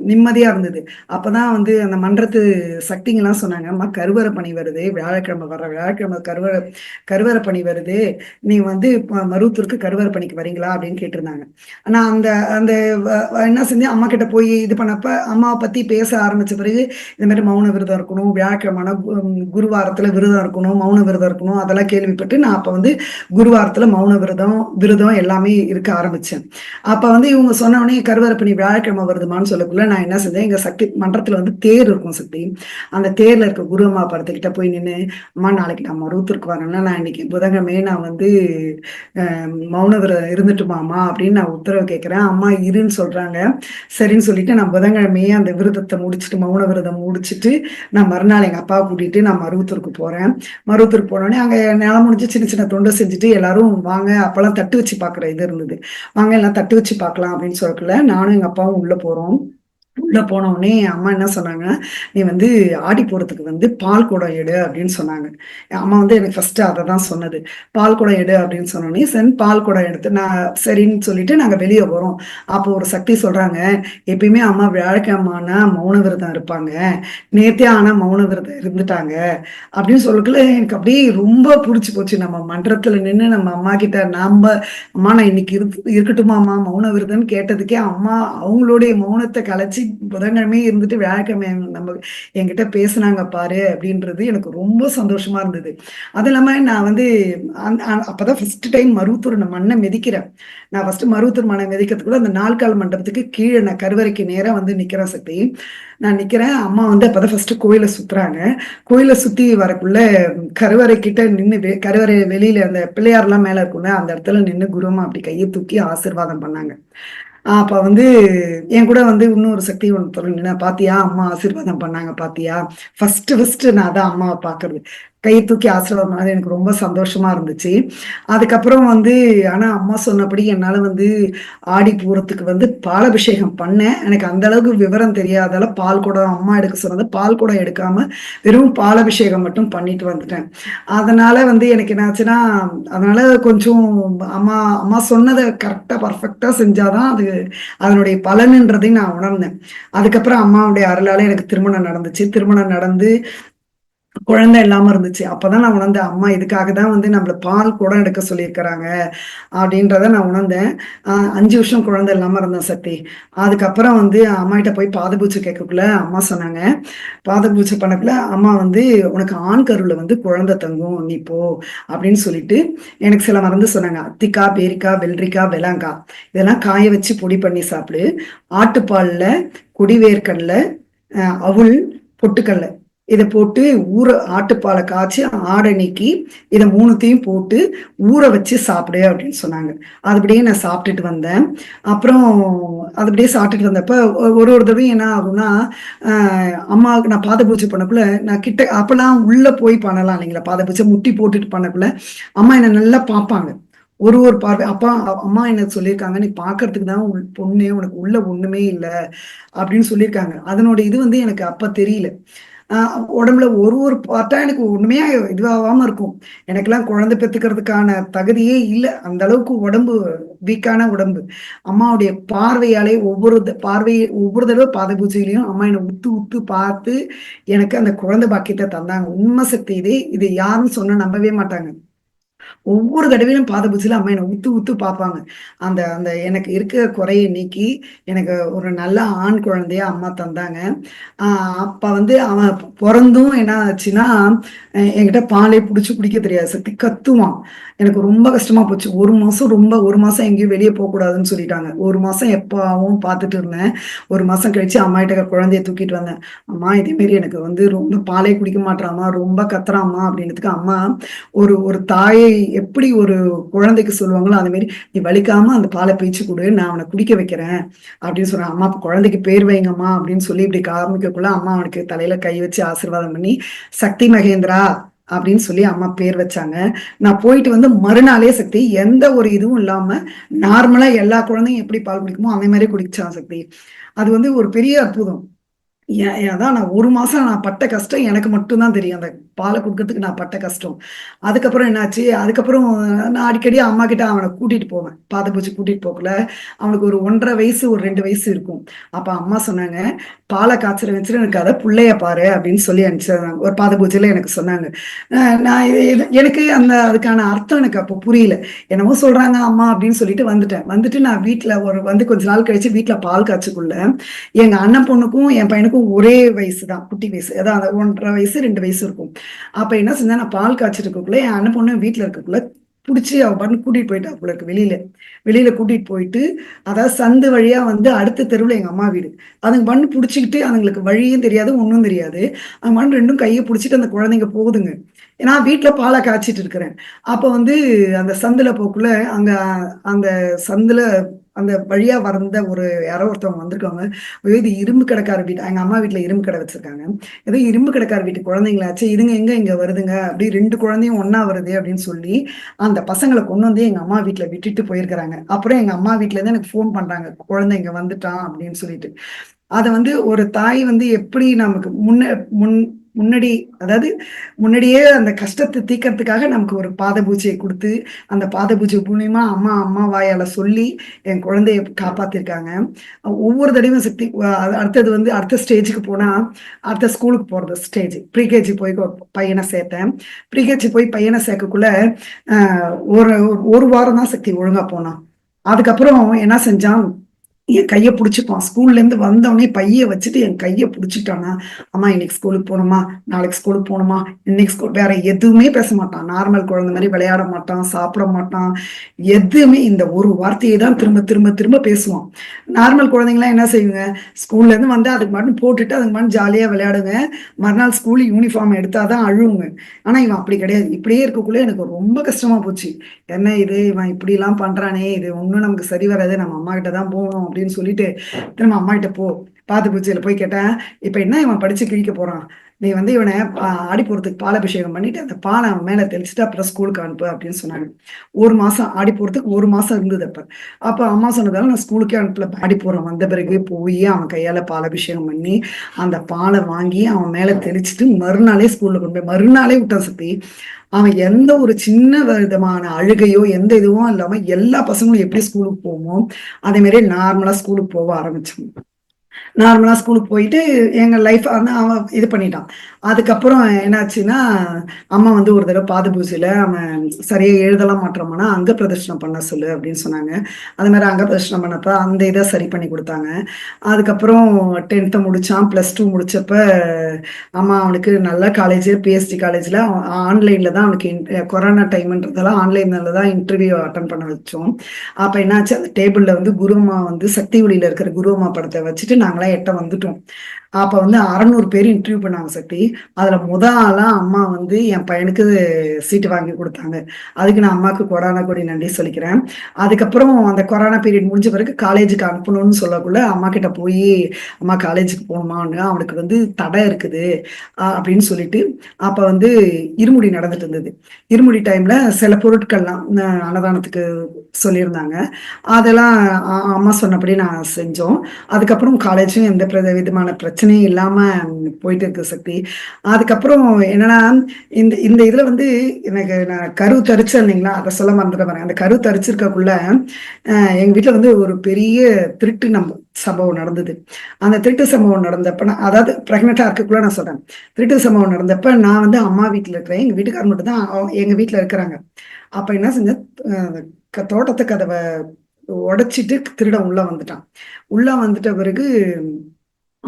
நிம்மதியாக நிம்மதியா இருந்தது. அப்பதான் வந்து அந்த மன்றத்து சக்திங்கெல்லாம் சொன்னாங்க அம்மா கருவறை பணி வருது வியாழக்கிழமை வர வியாழக்கிழமை கருவறை கருவறை பணி வருது. நீ வந்து இப்ப மருவத்தூருக்கு கருவறை பணிக்கு வரீங்களா? அப்படின்னு கேட்டிருந்தாங்க. நான் அந்த அந்த என்ன செஞ்சேன் அம்மா கிட்ட போய் இது பண்ணப்ப அம்மாவை பத்தி பேச ஆரம்பிச்ச பிறகு இந்த மாதிரி மௌன விரதம் இருக்கணும் வியாழக்கிழமான குருவாரத்துல விரதம் இருக்கணும் மௌன விரதம் இருக்கணும் அதெல்லாம் கேள்விப்பட்டு நான் அப்ப வந்து குருவாரத்துல மௌன விரதம் விரதம் எல்லாமே இருக்க ஆரம்பிச்சேன். அப்ப வந்து இவங்க சொன்னவனே கருவரப்பணி வியாழக்கிழமை வருதுமான்னு சொல்லக்குள்ள நான் என்ன செஞ்சேன் எங்க சக்தி மன்றத்துல வந்து தேர் இருக்கும் சக்தி அந்த தேர்ல இருக்க குரு அம்மா படத்துக்கிட்ட போய் நின்று அம்மா நாளைக்கு நான் மருவத்தூருக்கு வரேன்னா நான் இன்னைக்கு புதன்கிழமையே நான் வந்து மௌன விரதம் இருந்துட்டுமாமா அப்படின்னு நான் உத்தரவு கேட்கிறேன் அம்மா இருன்னு சொல்றாங்க. சரின்னு சொல்லிட்டு நான் புதன்கிழமையே அந்த விரதத்தை முடிச்சுட்டு மௌன விரதம் முடிச்சுட்டு நான் மறுநாள் எங்கள் அப்பாவை கூட்டிட்டு நான் மருவத்தூருக்கு போகிறேன் மருவத்தூருக்கு போனோடனே அங்கே நிலம் முடிஞ்சு சின்ன சின்ன தொண்டை செஞ்சுட்டு எல்லாரும் வாங்க அப்போல்லாம் தட்டு வச்சு பார்க்குற இது இருந்தது. வாங்க எல்லாம் தட்டு வச்சு பார்க்கலாம் அப்படின்னு சொல்லக்குள்ள நானும் எங்கள் அப்பாவும் உள்ளே போகிறோம் உள்ள போன அம்மா என்ன சொன்னாங்க? நீ வந்து ஆடி போறதுக்கு வந்து பால் குடம் எடு அப்படின்னு சொன்னாங்க. அம்மா வந்து எனக்கு ஃபர்ஸ்ட் அதை தான் சொன்னது. பால் குடம் எடு அப்படின்னு சொன்னோடனே சென் பால் குடம் எடுத்து நான் சரின்னு சொல்லிட்டு நாங்க வெளியே போறோம். அப்போ ஒரு சக்தி சொல்றாங்க எப்பயுமே அம்மா வியாழக்கிழமானா மௌன விரதம் இருப்பாங்க. நேத்தே ஆனா மௌன விரதம் இருந்துட்டாங்க. அப்படின்னு சொல்லக்குள்ள எனக்கு அப்படியே ரொம்ப பிடிச்சி போச்சு. நம்ம மன்றத்துல நின்று நம்ம அம்மா கிட்ட நாம அம்மா நான் இன்னைக்கு இருக்கு இருக்கட்டுமாம்மா மௌன விரதம்னு கேட்டதுக்கே அம்மா அவங்களுடைய மௌனத்தை கலைச்சி புதன்கிழமையே இருந்துட்டு வியாழக்கிழமை நம்ம என்கிட்ட பேசுனாங்க பாரு அப்படின்றது எனக்கு ரொம்ப சந்தோஷமா இருந்தது. அது இல்லாம நான் வந்து அந்த- அ- அப்பதான் ஃபர்ஸ்ட் டைம் மருவத்தூர் மண்ணை மிதிக்கிறேன். நான் ஃபர்ஸ்ட் மருவத்தூர் மண்ணை மிதிக்கிறதுக்குள்ள அந்த நாற்கால் மண்டபத்துக்கு கீழே நான் கருவறைக்கு நேராக வந்து நிக்கிறேன் சக்தி. நான் நிக்கிறேன் அம்மா வந்து அப்பதான் ஃபர்ஸ்ட் கோயிலை சுத்துறாங்க. கோயிலை சுத்தி வரக்குள்ள கருவறை கிட்ட நின்று கருவறை வெளியில அந்த பிள்ளையார் எல்லாம் மேல இருக்கும்ல அந்த இடத்துல நின்று குருமா அப்படி கையை தூக்கி ஆசீர்வாதம் பண்ணாங்க. அப்போ வந்து என் கூட வந்து இன்னொரு சக்தி ஒன்று தொடங்கினா பாத்தியா? அம்மா ஆசீர்வாதம் பண்ணாங்க பாத்தியா? ஃபர்ஸ்ட் ஃபர்ஸ்ட் நான் தான் அம்மாவை பார்க்கறது கையை தூக்கி ஆசீர்வாதம் எனக்கு ரொம்ப சந்தோஷமா இருந்துச்சு. அதுக்கப்புறம் வந்து ஆனா அம்மா சொன்னபடி என்னால வந்து ஆடி பூரத்துக்கு வந்து பாலபிஷேகம் பண்ணேன். எனக்கு அந்த அளவுக்கு விவரம் தெரியாதால பால் குடம் அம்மா எடுக்க சொன்னது பால் குடம் எடுக்காம வெறும் பாலபிஷேகம் மட்டும் பண்ணிட்டு வந்துட்டேன். அதனால வந்து எனக்கு என்னாச்சுன்னா அதனால கொஞ்சம் அம்மா அம்மா சொன்னதை கரெக்டா பர்ஃபெக்டா செஞ்சாதான் அது அதனுடைய பலனுன்றதையும் நான் உணர்ந்தேன். அதுக்கப்புறம் அம்மாவுடைய அருளால எனக்கு திருமணம் நடந்துச்சு. திருமணம் நடந்து குழந்தை இல்லாம இருந்துச்சு. அப்பதான் நான் உணர்ந்தேன் அம்மா இதுக்காக தான் வந்து நம்மள பால் குடம் எடுக்க சொல்லியிருக்கிறாங்க அப்படின்றத நான் உணர்ந்தேன். அஞ்சு வருஷம் குழந்தை இல்லாம இருந்தேன் சக்தி. அதுக்கப்புறம் வந்து அம்மா கிட்ட போய் பாதபூச்சை கேட்கக்குள்ள அம்மா சொன்னாங்க பாதபூச்சை பண்ணக்குள்ள அம்மா வந்து உனக்கு ஆண் கருவில் வந்து குழந்தை தங்கும் நீ போ அப்படின்னு சொல்லிட்டு எனக்கு சில மருந்து சொன்னாங்க. அத்திக்காய் பேரிக்காய் வெள்ளரிக்காய் வெலாங்கா இதெல்லாம் காய வச்சு பொடி பண்ணி சாப்பிடு. ஆட்டுப்பாலில் கொடிவேர்க்கடல அவுள் பொட்டுக்கடலை இதை போட்டு ஊற ஆட்டுப்பாலை காய்ச்சி ஆடை இதை மூணுத்தையும் போட்டு ஊற வச்சு சாப்பிடு அப்படின்னு சொன்னாங்க. அதுபடியே நான் சாப்பிட்டுட்டு வந்தேன். அப்புறம் அதுபடியே சாப்பிட்டுட்டு வந்தப்ப ஒரு ஒரு தடவையும் என்ன ஆகும்னா அம்மாவுக்கு நான் பாத பூஜை பண்ணக்குள்ள நான் கிட்ட அப்பெல்லாம் உள்ள போய் பண்ணலாம் இல்லைங்களா? பாத பூஜை முட்டி போட்டுட்டு பண்ணக்குள்ள அம்மா என்னை நல்லா பார்ப்பாங்க. ஒரு ஒரு பார்வை அப்பா அம்மா என்ன சொல்லியிருக்காங்க நீ பார்க்கறதுக்கு தான் உள் பொண்ணு உனக்கு உள்ள ஒண்ணுமே இல்லை அப்படின்னு சொல்லியிருக்காங்க. அதனோட இது வந்து எனக்கு அப்ப தெரியல. உடம்புல ஒரு ஒரு பார்ட்டா எனக்கு ஒண்ணுமே இதுவாகாம இருக்கும். எனக்கெல்லாம் குழந்தை பெற்றுக்கிறதுக்கான தகுதியே இல்லை. அந்த அளவுக்கு உடம்பு வீக்கான உடம்பு. அம்மாவுடைய பார்வையாலே ஒவ்வொரு த- பார்வையை ஒவ்வொரு தடவை பாத பூஜையிலையும் அம்மா என்னை உத்து உத்து பார்த்து எனக்கு அந்த குழந்தை பாக்கியத்தை தந்தாங்க. உண்மை சக்தி இது. இது யாருன்னு சொன்ன நம்பவே மாட்டாங்க. ஒவ்வொரு தடவையிலும் பாத பூஜையில அம்மா என்னை உத்து உத்து பார்ப்பாங்க. அந்த அந்த எனக்கு இருக்க குறையை நீக்கி எனக்கு ஒரு நல்ல ஆண் குழந்தைய அம்மா தந்தாங்க. ஆஹ் அப்ப வந்து அவன் பிறந்தும் என்ன ஆச்சுன்னா என்கிட்ட பாலை பிடிச்சி குடிக்க தெரியாது. சக்தி கத்துவான். எனக்கு ரொம்ப கஷ்டமா போச்சு. ஒரு மாசம் ரொம்ப ஒரு மாசம் எங்கேயும் வெளியே போக கூடாதுன்னு சொல்லிட்டாங்க. ஒரு மாசம் எப்பவும் பார்த்துட்டு இருந்தேன். ஒரு மாசம் கழிச்சு அம்மா கிட்ட குழந்தைய தூக்கிட்டு வந்தேன். அம்மா இதே மாதிரி எனக்கு வந்து ரொம்ப பாலே குடிக்க மாட்டாமா ரொம்ப கத்துறாமா அப்படின்றதுக்கு அம்மா ஒரு ஒரு தாயை எப்படி ஒரு குழந்தைக்கு சொல்லுவாங்களோ அந்த மாதிரி நீ வலிக்காம அந்த பாலை பீச்சு கொடு நான் அவனை குடிக்க வைக்கிறேன் அப்படின்னு சொன்னேன் அம்மா குழந்தைக்கு பேர் வைங்கம்மா அப்படின்னு சொல்லி இப்படி காமிக்கக்குள்ள அம்மா அவனுக்கு தலையில கை வச்சு ஆசீர்வாதம் பண்ணி சக்தி மகேந்திரா அப்படின்னு சொல்லி அம்மா பேர் வச்சாங்க. நான் போயிட்டு வந்து மறுநாளே சக்தி எந்த ஒரு இதுவும் இல்லாம நார்மலா எல்லா குழந்தையும் எப்படி பால் குடிக்குமோ அந்த மாதிரி குடிச்சான் சக்தி. அது வந்து ஒரு பெரிய அற்புதம். அதான் நான் ஒரு மாசம் நான் பட்ட கஷ்டம் எனக்கு மட்டும்தான் தெரியும். அந்த பாலை கொடுக்கறதுக்கு நான் பட்ட கஷ்டம். அதுக்கப்புறம் என்னாச்சு? அதுக்கப்புறம் நான் அடிக்கடி அம்மா கிட்ட அவனை கூட்டிட்டு போவேன். பாத பூச்சி கூட்டிட்டு போகல அவனுக்கு ஒரு ஒன்றரை வயசு ஒரு ரெண்டு வயசு இருக்கும். அப்ப அம்மா சொன்னாங்க பாலை காய்ச்சல் வச்சுட்டு எனக்கு அதை பிள்ளைய பாரு அப்படின்னு சொல்லி அனுப்பிச்சிருந்தாங்க ஒரு பாத பூஜையில எனக்கு சொன்னாங்க. நான் இது- இது- எனக்கு அந்த அதுக்கான அர்த்தம் எனக்கு அப்போ புரியல. என்னமோ சொல்றாங்க அம்மா அப்படின்னு சொல்லிட்டு வந்துட்டேன். வந்துட்டு நான் வீட்டில் ஒரு வந்து கொஞ்ச நாள் கழிச்சு வீட்டில் பால் காய்ச்சிக்குள்ள எங்க அண்ணன் பொண்ணுக்கும் என் பையனுக்கும் ஒரே வயசு தான் குட்டி வயசு. அதான் அந்த ஒன்றரை வயசு ரெண்டு வயசு இருக்கும். அப்போ என்ன செஞ்சேன் நான் பால் காய்ச்சிட்டு இருக்கக்குள்ள என் அண்ணன் பொண்ணு வீட்டில் இருக்கக்குள்ள பிடிச்சி அவ பண்ணு கூட்டிட்டு போயிட்டா அவளுக்கு வெளியில். வெளியில வெளியில கூட்டிட்டு போயிட்டு அதாவது சந்து வழியா வந்து அடுத்த தெருவில் எங்க அம்மா வீடு. அதுங்க பண்ணு பிடிச்சிக்கிட்டு அதுங்களுக்கு வழியும் தெரியாது ஒன்றும் தெரியாது. அந்த மண் ரெண்டும் கையை பிடிச்சிட்டு அந்த குழந்தைங்க போகுதுங்க. நான் வீட்டில் பாலை காய்ச்சிட்டு இருக்கிறேன். அப்போ வந்து அந்த சந்தில் போக்குள்ள அங்கே அந்த சந்தில் அந்த வழியா வந்த ஒரு யாரோ ஒருத்தவங்க வந்திருக்காங்க. ஐயோ, இது இரும்பு கடைக்கார வீட்டு எங்க அம்மா வீட்டுல இரும்பு கடை வச்சிருக்காங்க. ஏதோ இரும்பு கடைக்கார வீட்டு குழந்தைங்களாச்சு இதுங்க எங்க இங்க வருதுங்க அப்படி ரெண்டு குழந்தையும் ஒன்னா வருது அப்படின்னு சொல்லி அந்த பசங்களை கொண்டு வந்து எங்க அம்மா வீட்டுல விட்டுட்டு போயிருக்கிறாங்க. அப்புறம் எங்க அம்மா வீட்டுல இருந்து எனக்கு ஃபோன் பண்றாங்க குழந்தைங்க வந்துட்டான் அப்படின்னு சொல்லிட்டு. அதை வந்து ஒரு தாய் வந்து எப்படி நமக்கு முன்ன முன் முன்னாடி அதாவது முன்னாடியே அந்த கஷ்டத்தை தீக்கிறதுக்காக நமக்கு ஒரு பாத பூஜையை கொடுத்து அந்த பாத பூஜை மூலியமா அம்மா அம்மா வாயால சொல்லி என் குழந்தைய காப்பாத்திருக்காங்க. ஒவ்வொரு தடவையும் சக்தி அடுத்தது வந்து அடுத்த ஸ்டேஜுக்கு போனா அடுத்த ஸ்கூலுக்கு போறது ஸ்டேஜ். ப்ரீகேஜி போய் பையனை சேர்த்தேன். ப்ரீகேஜி போய் பையனை சேர்க்கக்குள்ள ஒரு ஒரு வாரம் தான் சக்தி ஒழுங்கா போனான். அதுக்கப்புறம் என்ன செஞ்சான்? என் கையை பிடிச்சிப்பான் ஸ்கூல்லேருந்து வந்தவனே பைய வச்சுட்டு என் கையை பிடிச்சிட்டானா? அம்மா இன்னைக்கு ஸ்கூலுக்கு போகணுமா? நாளைக்கு ஸ்கூலுக்கு போகணுமா? இன்னைக்கு ஸ்கூல் வேற எதுவுமே பேச மாட்டான். நார்மல் குழந்தை மாதிரி விளையாட மாட்டான் சாப்பிட மாட்டான். எதுவுமே இந்த ஒரு வார்த்தையை தான் திரும்ப திரும்ப திரும்ப பேசுவான். நார்மல் குழந்தைங்களாம் என்ன செய்யுங்க ஸ்கூல்ல இருந்து வந்து அதுக்கு மட்டும் போட்டுட்டு அதுக்கு மட்டும் ஜாலியாக விளையாடுங்க. மறுநாள் ஸ்கூல் யூனிஃபார்ம் எடுத்தாதான் அழுவுங்க. ஆனால் இவன் அப்படி கிடையாது. இப்படியே இருக்கக்குள்ளே எனக்கு ரொம்ப கஷ்டமா போச்சு. என்ன இது? இவன் இப்படிலாம் பண்ணுறானே இது ஒன்றும் நமக்கு சரி வராது. நம்ம அம்மா கிட்ட தான் போகணும். அப்படின்னு சொல்லிட்டு திரும்ப அம்மா கிட்ட போ. பாத்து பூச்சியில போய் கேட்டேன் இப்ப என்ன இவன் படிச்சு கிழிக்க போறான்? நீ வந்து இவனை பா- ஆடி போறதுக்கு பாலாபிஷேகம் பண்ணிட்டு அந்த பாலை அவன் மேல தெளிச்சுட்டு அப்புறம் ஸ்கூலுக்கு அனுப்பு அப்படின்னு சொன்னாங்க. ஒரு மாசம் ஆடி போகிறதுக்கு ஒரு மாசம் இருந்தது அப்ப. அப்ப அம்மா சொன்னதால நான் ஸ்கூலுக்கே அனுப்பல. ஆடி போகிறோம் வந்த பிறகு போய் அவன் கையால பாலாபிஷேகம் பண்ணி அந்த பாலை வாங்கி அவன் மேல தெளிச்சுட்டு மறுநாளே ஸ்கூல்ல கொண்டு போய் மறுநாளே விட்டான் சக்தி. அவன் எந்த ஒரு சின்ன விதமான அழுகையோ எந்த இதுவும் இல்லாம எல்லா பசங்களும் எப்படி ஸ்கூலுக்கு போவோமோ அதே மாதிரி நார்மலா ஸ்கூலுக்கு போக ஆரம்பிச்சோம் நார்மலாக ஸ்கூலுக்கு போயிட்டு எங்கள் லைஃப் வந்து அவன் இது பண்ணிட்டான். அதுக்கப்புறம் என்னாச்சுன்னா அம்மா வந்து ஒரு தடவை பாது பூஜையில் அவன் சரியாக எழுதலாம் மாட்டோம்னா அங்க பிரதர்ஷனம் பண்ண சொல்லு அப்படின்னு சொன்னாங்க. அது மாதிரி அங்க பிரதர்ஷனம் பண்ணப்ப அந்த இதை சரி பண்ணி கொடுத்தாங்க. அதுக்கப்புறம் டென்த்தை முடித்தான் ப்ளஸ் டூ முடித்தப்ப அம்மா அவனுக்கு நல்ல காலேஜ் பிஎஸ்டி காலேஜில் ஆன்லைனில் தான் அவனுக்கு இன் கொரோனா டைம்ன்றதெல்லாம் ஆன்லைனில் தான் இன்டர்வியூ அட்டன் பண்ண வச்சோம். அப்போ என்னாச்சு அந்த டேபிளில் வந்து குருமா வந்து சக்தி ஒளியில் இருக்கிற குருமா படத்தை வச்சுட்டு நாங்களாம் எட்ட வந்துட்டோம். அப்ப வந்து அறநூறு பேர் இன்டர்வியூ பண்ணாங்க சக்தி. அதுல முத ஆளா அம்மா வந்து என் பையனுக்கு சீட்டு வாங்கி கொடுத்தாங்க. அதுக்கு நான் அம்மாவுக்கு கொரோனா கொடி நன்றி சொல்லிக்கிறேன். அதுக்கப்புறம் அந்த கொரோனா பீரியட் முடிஞ்ச பிறகு காலேஜுக்கு அனுப்பணும்னு சொல்லக்குள்ள அம்மா கிட்ட போய் அம்மா காலேஜுக்கு போகணுமான்னு அவனுக்கு வந்து தடை இருக்குது. அப்படின்னு சொல்லிட்டு அப்ப வந்து இருமுடி நடந்துட்டு இருந்தது. இருமுடி டைம்ல சில பொருட்கள்லாம் அன்னதானத்துக்கு சொல்லியிருந்தாங்க. அதெல்லாம் அம்மா சொன்னபடி நான் செஞ்சோம். அதுக்கப்புறம் காலேஜும் எந்த விதமான விதமான பிரச்சனையும் இல்லாம போயிட்டு இருக்கு சக்தி. அதுக்கப்புறம் என்னன்னா இந்த இந்த இதுல வந்து எனக்கு நான் கரு தரிச்சேன் இல்லைங்களா? அதை சொல்ல மறந்துட்டு வரேன் அந்த கரு தரிச்சிருக்கக்குள்ள அஹ் எங்க வீட்டுல வந்து ஒரு பெரிய திருட்டு நம்ம சம்பவம் நடந்தது. அந்த திருட்டு சம்பவம் நடந்தப்ப நான் அதாவது பிரெக்னெண்டா இருக்கக்குள்ள நான் சொல்றேன். திருட்டு சம்பவம் நடந்தப்ப நான் வந்து அம்மா வீட்டுல இருக்கிறேன். எங்க வீட்டுக்காரர் மட்டும் தான் எங்க வீட்டுல இருக்கிறாங்க. அப்ப என்ன செஞ்சேன் க- தோட்டத்து கதவை உடைச்சிட்டு திருடன் உள்ள வந்துட்டான். உள்ள வந்துட்ட பிறகு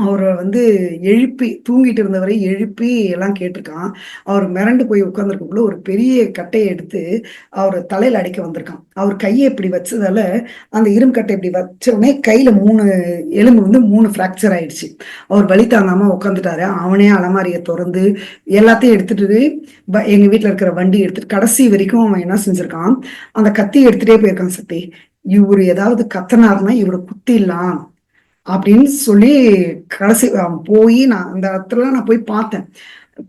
அவரை வந்து எழுப்பி தூங்கிட்டு இருந்தவரை எழுப்பி எல்லாம் கேட்டிருக்கான். அவர் மிரண்டு போய் உட்காந்துருக்கக்குள்ள ஒரு பெரிய கட்டையை எடுத்து அவர் தலையில அடிக்க வந்திருக்கான். அவர் கையை இப்படி வச்சதால அந்த இரும்பு கட்டை இப்படி வச்சோடனே கையில் கையில மூணு எலும்பு வந்து மூணு ஃப்ராக்சர் ஆயிடுச்சு. அவர் வலி தாங்காம உட்காந்துட்டாரு அவனே அலமாரியை திறந்து எல்லாத்தையும் எடுத்துட்டு ப- எங்க வீட்ல இருக்கிற வண்டி எடுத்துட்டு கடைசி வரைக்கும் அவன் என்ன செஞ்சிருக்கான்? அந்த கத்தி எடுத்துட்டே போயிருக்கான் சத்தி இவரு ஏதாவது கத்தனார்னா இவரை குத்திடலாம் அப்படின்னு சொல்லி கடைசி அவன் போய் நான் அந்த இடத்துல நான் போய் பார்த்தேன்.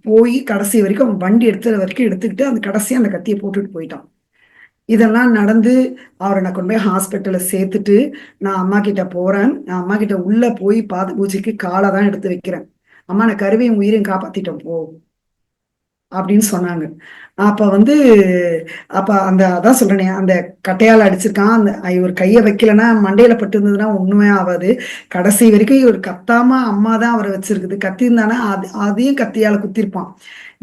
போய் கடைசி வரைக்கும் அவன் வண்டி எடுத்தது வரைக்கும் எடுத்துக்கிட்டு அந்த கடைசியாக அந்த கத்தியை போட்டுட்டு போயிட்டான். இதெல்லாம் நடந்து அவரை நான் கொண்டு போய் ஹாஸ்பிட்டலில் சேர்த்துட்டு நான் அம்மா கிட்ட போகிறேன் நான் அம்மா கிட்ட உள்ளே போய் பாத பூஜைக்கு காலை தான் எடுத்து வைக்கிறேன். அம்மா நான் கருவையும் உயிரையும் காப்பாற்றிட்டோம் போ அப்படின்னு சொன்னாங்க. அப்போ வந்து அப்போ அந்த அதான் சொல்கிறேனே அந்த கட்டையால் அடிச்சிருக்கான் அந்த இவர் கையை வைக்கலன்னா மண்டையில் பட்டு இருந்ததுன்னா ஆகாது. கடைசி வரைக்கும் இவர் கத்தாமல் அம்மா தான் அவரை வச்சிருக்குது. கத்திருந்தானா அது அதையும் கத்தியால் குத்திருப்பான்.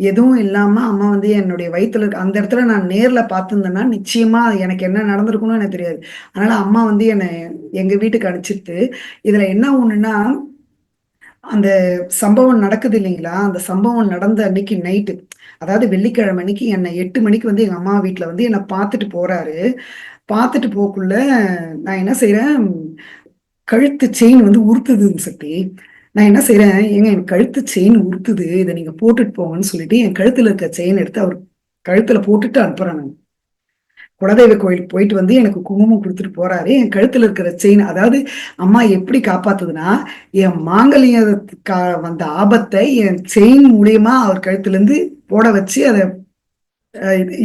எதுவும் இல்லாமல் அம்மா வந்து என்னுடைய வயிற்றுல இருக்க அந்த இடத்துல நான் நேரில் பார்த்துருந்தேன்னா நிச்சயமாக எனக்கு என்ன நடந்திருக்குன்னு எனக்கு தெரியாது. அதனால் அம்மா வந்து என்னை எங்கள் வீட்டுக்கு அனுப்பிச்சிட்டு இதில் என்ன ஒன்றுன்னா அந்த சம்பவம் நடக்குது இல்லைங்களா? அந்த சம்பவம் நடந்த அன்னைக்கு நைட்டு அதாவது வெள்ளிக்கிழமை அன்னைக்கு என்னை எட்டு மணிக்கு வந்து எங்க அம்மா வீட்டுல வந்து என்னை பார்த்துட்டு போறாரு. பார்த்துட்டு போக்குள்ள நான் என்ன செய்யறேன் கழுத்து செயின் வந்து உறுத்துதுன்னு சக்தி நான் என்ன செய்யறேன் ஏங்க என் கழுத்து செயின் உறுத்துது. இதை நீங்க போட்டுட்டு போங்கன்னு சொல்லிட்டு என் கழுத்துல இருக்க செயின் எடுத்து அவர் கழுத்துல போட்டுட்டு அனுப்புறேன் நான். குலதெய்வ கோயிலுக்கு போயிட்டு வந்து எனக்கு குங்குமம் கொடுத்துட்டு போறாரு. என் கழுத்துல இருக்கிற செயின் அதாவது அம்மா எப்படி காப்பாத்துதுன்னா என் மாங்கல்யத்துக்கா வந்த ஆபத்தை என் செயின் மூலியமா அவர் கழுத்துல இருந்து போட வச்சு அதை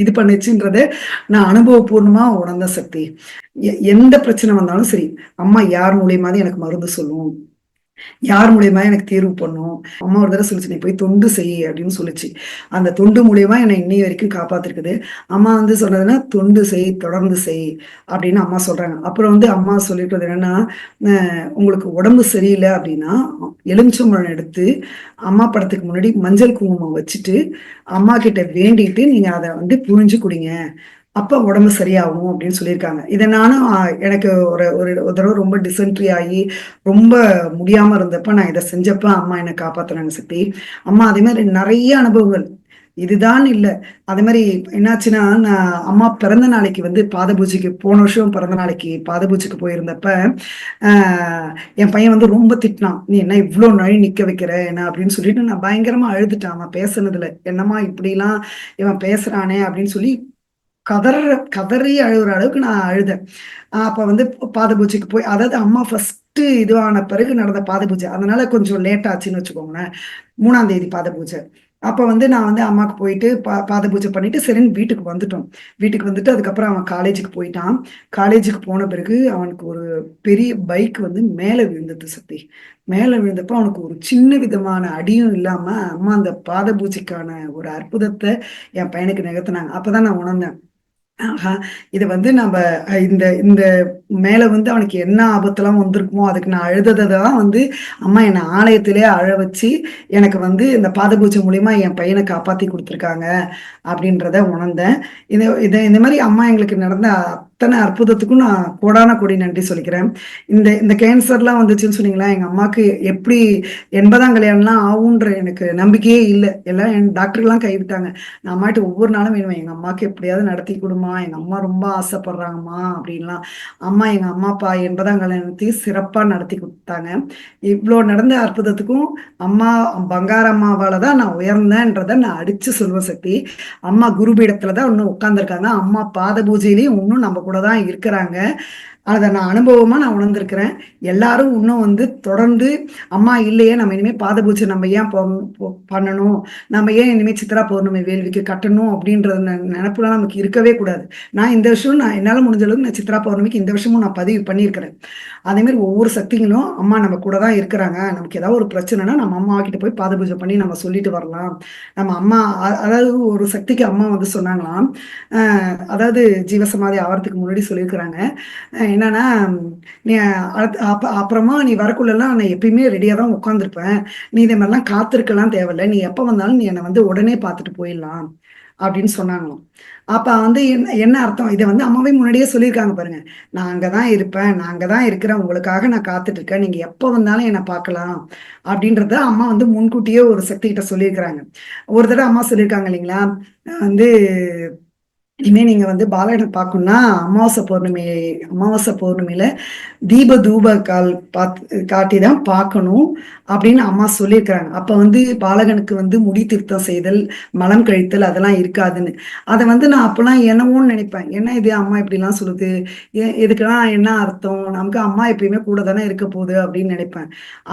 இது பண்ணுச்சுன்றத நான் அனுபவபூர்வமா உணர்ந்த சக்தி. எந்த பிரச்சனை வந்தாலும் சரி அம்மா யார் மூலியமாவது எனக்கு மருந்து சொல்லும். யார் மூலியமா எனக்கு தேர்வு பண்ணும்? அம்மா ஒரு தடவை சொல்லிச்சு நீ போய் தொண்டு செய் அப்படின்னு சொல்லிச்சு. அந்த தொண்டு மூலியமா என்னை இன்னை வரைக்கும் காப்பாத்திருக்குது. அம்மா வந்து சொன்னதுன்னா தொண்டு செய் தொடர்ந்து செய் அப்படின்னு அம்மா சொல்றாங்க. அப்புறம் வந்து அம்மா சொல்லிட்டு என்னன்னா உங்களுக்கு உடம்பு சரியில்லை அப்படின்னா எலுமிச்சம்பழம் எடுத்து அம்மா படத்துக்கு முன்னாடி மஞ்சள் குங்குமம் வச்சுட்டு அம்மா கிட்ட வேண்டிட்டு நீங்க அதை வந்து புரிஞ்சு குடிங்க. அப்போ உடம்பு சரியாகும் அப்படின்னு சொல்லியிருக்காங்க. இதை நானும் எனக்கு ஒரு ஒரு தடவை ரொம்ப டிசென்ட்ரி ஆகி ரொம்ப முடியாம இருந்தப்ப நான் இதை செஞ்சப்ப அம்மா என்னை காப்பாத்துனாங்க சக்தி. அம்மா அதே மாதிரி நிறைய அனுபவங்கள். இதுதான் இல்லை. அதே மாதிரி என்னாச்சுன்னா நான் அம்மா பிறந்த நாளைக்கு வந்து பாத பூஜைக்கு போன வருஷம் பிறந்த நாளைக்கு பாத பூஜைக்கு போயிருந்தப்ப என் பையன் வந்து ரொம்ப திட்டினான். நீ என்ன இவ்வளோ நழி நிக்க வைக்கிற? என்ன? அப்படின்னு சொல்லிட்டு நான் பயங்கரமா அழுதுட்டான். அவன் பேசுனதுல என்னம்மா இப்படிலாம் இவன் பேசுறானே? அப்படின்னு சொல்லி கதற கதறி அழுகிற அளவுக்கு நான் அழுதேன். அப்ப வந்து பாத பூஜைக்கு போய் அதாவது அம்மா ஃபர்ஸ்ட் இதுவான பிறகு நடந்த பாத பூஜை அதனால கொஞ்சம் லேட் ஆச்சுன்னு வச்சுக்கோங்களேன் மூணாம் தேதி பாத பூஜை அப்ப வந்து நான் வந்து அம்மாவுக்கு போயிட்டு பா பாத பூஜை பண்ணிட்டு சரின்னு வீட்டுக்கு வந்துட்டோம். வீட்டுக்கு வந்துட்டு அதுக்கப்புறம் அவன் காலேஜுக்கு போயிட்டான். காலேஜுக்கு போன பிறகு அவனுக்கு ஒரு பெரிய பைக் வந்து மேலே விழுந்தது சக்தி. மேலே விழுந்தப்ப அவனுக்கு ஒரு சின்ன விதமான அடியும் இல்லாம அம்மா அந்த பாத பூஜைக்கான ஒரு அற்புதத்தை என் பையனுக்கு நிகழ்த்தினாங்க அப்பதான் நான் உணர்ந்தேன். இதை வந்து நம்ம இந்த இந்த மேல வந்து அவனுக்கு என்ன ஆபத்தெல்லாம் வந்திருக்குமோ அதுக்கு நான் அழுததை தான் வந்து அம்மா என்னை ஆலயத்திலே அழ வச்சு எனக்கு வந்து இந்த பாத பூஜை மூலியமா என் பையனை காப்பாத்தி கொடுத்துருக்காங்க அப்படின்றத உணர்ந்தேன். இது இதை இந்த மாதிரி அம்மா எங்களுக்கு நடந்த அத்தனை அற்புதத்துக்கும் நான் கோடான கொடி நன்றி சொல்லிக்கிறேன். இந்த இந்த கேன்சர்லாம் வந்துச்சுன்னு சொன்னீங்களா? எங்கள் அம்மாவுக்கு எப்படி எண்பதாம் கல்யாணம்லாம் ஆகுன்ற எனக்கு நம்பிக்கையே இல்லை. எல்லாம் என் டாக்டர்லாம் கைவிட்டாங்க. நான் அம்மாட்டு ஒவ்வொரு நாளும் வேணுவேன். எங்கள் அம்மாவுக்கு எப்படியாவது நடத்தி கொடுமா எங்கள் அம்மா ரொம்ப ஆசைப்படுறாங்கம்மா அப்படின்லாம். அம்மா அம்மா எங்கள் அம்மா அப்பா எண்பதாம் கல்யாணத்தையும் சிறப்பாக நடத்தி கொடுத்தாங்க. இவ்வளோ நடந்த அற்புதத்துக்கும் அம்மா பங்காரம்மாவால தான் நான் உயர்ந்தேன்றதை நான் அடிச்சு சொல்வேன் சக்தி. அம்மா குருபீடத்துல தான் இன்னும் உட்காந்துருக்காங்க அம்மா பாத பூஜையிலையும் இன்னும் நம்ம கூட தான் இருக்கிறாங்க. அதை நான் அனுபவமா நான் உணர்ந்திருக்கிறேன். எல்லாரும் இன்னும் வந்து தொடர்ந்து அம்மா இல்லையே நம்ம இனிமேல் பாத பூஜை நம்ம ஏன் பண்ணணும்? நம்ம ஏன் இனிமேல் சித்ரா பௌர்ணமி வேள்விக்கு கட்டணும்? அப்படின்ற நினப்புலாம் நமக்கு இருக்கவே கூடாது. நான் இந்த வருஷம் நான் என்னால் முடிஞ்ச அளவுக்கு நான் சித்ரா பௌர்ணமிக்கு இந்த வருஷமும் நான் பதிவு பண்ணியிருக்கிறேன். அதே மாதிரி ஒவ்வொரு சக்திகளும் அம்மா நம்ம கூட தான் இருக்கிறாங்க. நமக்கு ஏதாவது ஒரு பிரச்சனைனா நம்ம அம்மா கிட்ட போய் பாத பூஜை பண்ணி நம்ம சொல்லிட்டு வரலாம். நம்ம அம்மா அதாவது ஒரு சக்திக்கு அம்மா வந்து சொன்னாங்களாம். அதாவது ஜீவசமாதி ஆகிறதுக்கு முன்னாடி சொல்லியிருக்கிறாங்க. என்னன்னா நீ அப்ப அப்புறமா நீ வரக்குள்ளெல்லாம் நான் எப்பயுமே ரெடியாக தான் உட்காந்துருப்பேன் நீ இதே மாதிரிலாம் காத்திருக்கலாம் தேவையில்ல. நீ எப்போ வந்தாலும் நீ என்னை வந்து உடனே பார்த்துட்டு போயிடலாம் அப்படின்னு சொன்னாங்களாம். அப்ப வந்து என்ன என்ன அர்த்தம்? இதை வந்து அம்மாவே முன்னாடியே சொல்லியிருக்காங்க பாருங்க. நான் அங்கதான் இருப்பேன். நான் அங்கதான் இருக்கிறேன். உங்களுக்காக நான் காத்துட்டு இருக்கேன். நீங்க எப்போ வந்தாலும் என்னை பார்க்கலாம் அப்படின்றத அம்மா வந்து முன்கூட்டியே ஒரு சக்தி கிட்ட சொல்லியிருக்கிறாங்க. ஒரு தடவை அம்மா சொல்லியிருக்காங்க இல்லைங்களா? வந்து இனிமே நீங்க வந்து பாலகனை பார்க்கணும்னா அமாவாசை பௌர்ணமி அமாவாசை பௌர்ணமியில தீப தூப கால் பார்த்து காட்டி தான் பார்க்கணும் அப்படின்னு அம்மா சொல்லியிருக்கிறாங்க. அப்ப வந்து பாலகனுக்கு வந்து முடி திருத்தம் செய்தல் மலம் கழித்தல் அதெல்லாம் இருக்காதுன்னு. அதை வந்து நான் அப்பெல்லாம் என்னவோன்னு நினைப்பேன். என்ன இது அம்மா இப்படிலாம் சொல்லுது? எதுக்கெல்லாம் என்ன அர்த்தம்? நமக்கு அம்மா எப்பயுமே கூட தானே இருக்க போகுது அப்படின்னு நினைப்பேன்.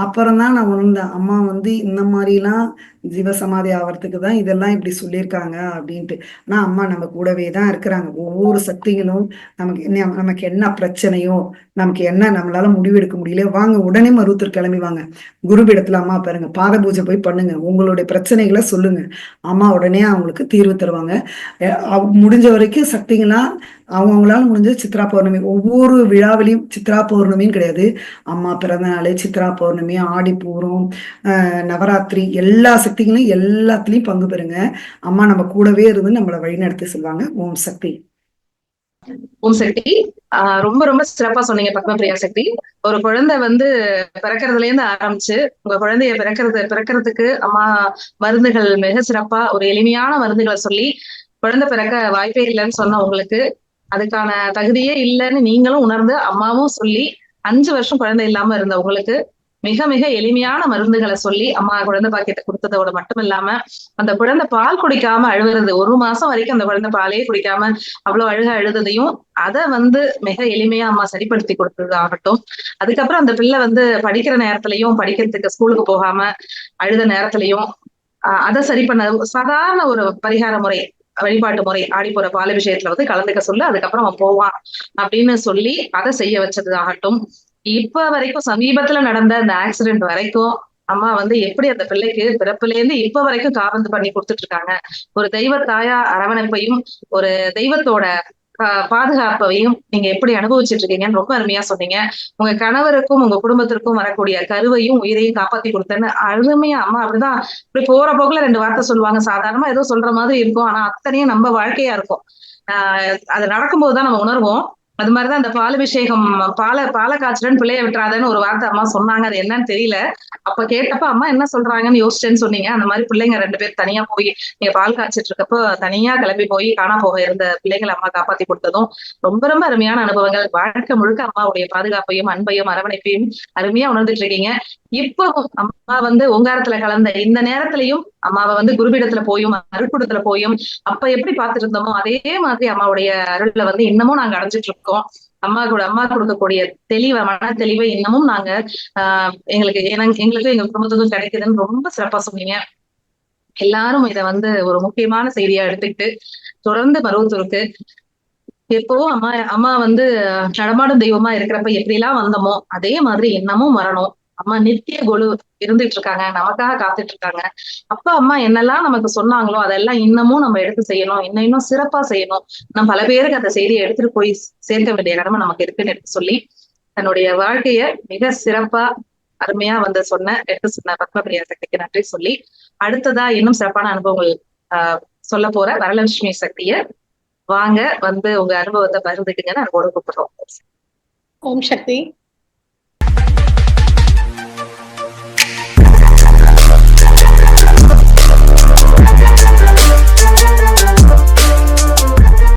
அப்புறம் தான் நான் உணர்ந்தேன். அம்மா வந்து இந்த மாதிரிலாம் ஜீவசமாதி ஆகிறதுக்கு தான் இதெல்லாம் இப்படி சொல்லியிருக்காங்க அப்படின்ட்டு. நான் அம்மா நம்ம கூடவே தான் இருக்கிறாங்க. ஒவ்வொரு சக்திகளும் நமக்கு என்ன நமக்கு என்ன பிரச்சனையோ நமக்கு என்ன நம்மளால முடிவு எடுக்க முடியல வாங்க உடனே மருவத்தூர் கிளம்பி வாங்க. குருபிடத்துல அம்மா பாருங்க பாத பூஜை போய் பண்ணுங்க உங்களுடைய பிரச்சனைகளை சொல்லுங்க. அம்மா உடனே அவங்களுக்கு தீர்வு தருவாங்க. முடிஞ்ச வரைக்கும் சக்திங்கன்னா அவங்கவுங்களால முடிஞ்ச சித்ரா பௌர்ணமி ஒவ்வொரு விழாவிலையும் சித்ரா பௌர்ணமின்னு கிடையாது. அம்மா பிறந்த நாள் சித்ரா பௌர்ணமி ஆடிப்பூரம் நவராத்திரி எல்லா சக்திகளையும் எல்லாத்துலயும் பங்கு பெறுங்க. அம்மா நம்ம கூடவே இருந்து நம்மளை வழிநடத்தி செல்வாங்க. ஓம் சக்தி. ஓம் சக்தி. ஆஹ் ரொம்ப ரொம்ப சிறப்பா சொன்னீங்க பத்மபிரியா சக்தி. ஒரு குழந்தை வந்து பிறக்கறதுல இருந்து ஆரம்பிச்சு உங்க குழந்தைய பிறக்கிறது பிறக்கிறதுக்கு அம்மா மருந்துகள் மிக சிறப்பா ஒரு எளிமையான மருந்துகளை சொல்லி குழந்தை பிறக்க வாய்ப்பே இல்லைன்னு சொன்ன உங்களுக்கு அதுக்கான தகுதியே இல்லைன்னு நீங்களும் உணர்ந்து அம்மாவும் சொல்லி அஞ்சு வருஷம் குழந்தை இல்லாம இருந்த உங்களுக்கு மிக மிக எளிமையான மருந்துகளை சொல்லி அம்மா குழந்தை பாக்கியத்தை கொடுத்ததோட மட்டும் இல்லாம அந்த குழந்தை பால் குடிக்காம அழுவுறது ஒரு மாசம் வரைக்கும் அந்த குழந்தை பாலே குடிக்காம அவ்வளவு அழுக அழுததையும் அதை வந்து மிக எளிமையா அம்மா சரிப்படுத்தி கொடுத்தது ஆகட்டும் அதுக்கப்புறம் அந்த பிள்ளை வந்து படிக்கிற நேரத்திலையும் படிக்கிறதுக்கு ஸ்கூலுக்கு போகாம அழுத நேரத்திலையும் ஆஹ் அதை சரி பண்ண சாதாரண ஒரு பரிகார முறை வழிபாட்டு முறை ஆடிப்புற பால விஷயத்துல வந்து கலந்துக்க சொல்லு அதுக்கப்புறம் அவன் போவான் அப்படின்னு சொல்லி அதை செய்ய வச்சது ஆகட்டும் இப்ப வரைக்கும் சமீபத்துல நடந்த அந்த ஆக்சிடென்ட் வரைக்கும் அம்மா வந்து எப்படி அந்த பிள்ளைக்கு பிறப்புல இருந்து இப்ப வரைக்கும் காவந்து பண்ணி கொடுத்துட்டு இருக்காங்க ஒரு தெய்வ தாயா அரவணைப்பையும் ஒரு தெய்வத்தோட பாதுகாப்பையும் நீங்க எப்படி அனுபவிச்சுட்டு இருக்கீங்கன்னு ரொம்ப அருமையா சொன்னீங்க. உங்க கணவருக்கும் உங்க குடும்பத்திற்கும் வரக்கூடிய கருவையும் உயிரையும் காப்பாத்தி கொடுத்தேன்னு அருமையா அம்மா அப்படிதான் இப்படி போற போக்குல ரெண்டு வார்த்தை சொல்லுவாங்க. சாதாரணமா ஏதோ சொல்ற மாதிரி இருக்கும். ஆனா அத்தனையும் நம்ம வாழ்க்கையா இருக்கும். ஆஹ் அது நடக்கும்போதுதான் நம்ம உணர்வோம். அது மாதிரிதான் அந்த பாலபிஷேகம் பால பால காய்ச்சலன்னு பிள்ளைய விட்டுறாதன்னு ஒரு வார்த்தை அம்மா சொன்னாங்க. அது என்னன்னு தெரியல. அப்ப கேட்டப்ப அம்மா என்ன சொல்றாங்கன்னு யோசிச்சேன்னு சொன்னீங்க. அந்த மாதிரி பிள்ளைங்க ரெண்டு பேர் தனியா போய் நீங்க பால் காய்ச்சிட்டு இருக்கப்போ தனியா கிளம்பி போய் காணா போக இருந்த பிள்ளைகளை அம்மா காப்பாத்தி கொடுத்ததும் ரொம்ப ரொம்ப அருமையான அனுபவங்கள். வாழ்க்கை முழுக்க அம்மாவுடைய பாதுகாப்பையும் அன்பையும் அரவணைப்பையும் அருமையா உணர்ந்துட்டு இருக்கீங்க. இப்பவும் அம்மா வந்து உங்காரத்துல கலந்த இந்த நேரத்திலையும் அம்மாவை வந்து குருபீடத்துல போயும் அருட்புடத்துல போயும் அப்ப எப்படி பார்த்துட்டு இருந்தோமோ அதே மாதிரி அம்மாவுடைய அருள்ல வந்து இன்னமும் நாங்க அடைஞ்சிட்டு இருக்கோம். அம்மா கூட அம்மா கொடுக்கக்கூடிய தெளிவை மன தெளிவை இன்னமும் நாங்க ஆஹ் எங்களுக்கு எங்களுக்கும் எங்க குடும்பத்துக்கும் கிடைக்குதுன்னு ரொம்ப சிறப்பா சொன்னீங்க. எல்லாரும் இதை வந்து ஒரு முக்கியமான செய்தியா எடுத்துக்கிட்டு தொடர்ந்து பருவத்தூருக்கு. எப்பவும் அம்மா அம்மா வந்து நடமாடும் தெய்வமா இருக்கிறப்ப எப்படி எல்லாம் வந்தோமோ அதே மாதிரி இன்னமும் வரணும். அம்மா நித்திய குழு இருந்துட்டு இருக்காங்க. நமக்காக காத்துட்டு இருக்காங்க. அப்பா அம்மா என்னெல்லாம் நமக்கு சொன்னாங்களோ அதெல்லாம் இன்னமும் நம்ம எடுத்து செய்யணும். இன்னும் இன்னும் சிறப்பா செய்யணும். நம்ம பல பேருக்கு அந்த செய்தியை எடுத்துட்டு போய் சேர்க்க வேண்டிய கடமை நமக்கு இருக்குன்னு எடுத்து சொல்லி தன்னுடைய வாழ்க்கைய மிக சிறப்பா அருமையா வந்து சொன்ன எடுத்து சொன்ன பத்மபிரியா சக்திக்கு நன்றி சொல்லி அடுத்ததா இன்னும் சிறப்பான அனுபவங்கள் ஆஹ் சொல்ல போற வரலட்சுமி சக்திய வாங்க வந்து உங்க அனுபவத்தை பகிர்ந்துக்குங்கன்னு அன்போடு கூப்பிடுறோம். ஓம் சக்தி.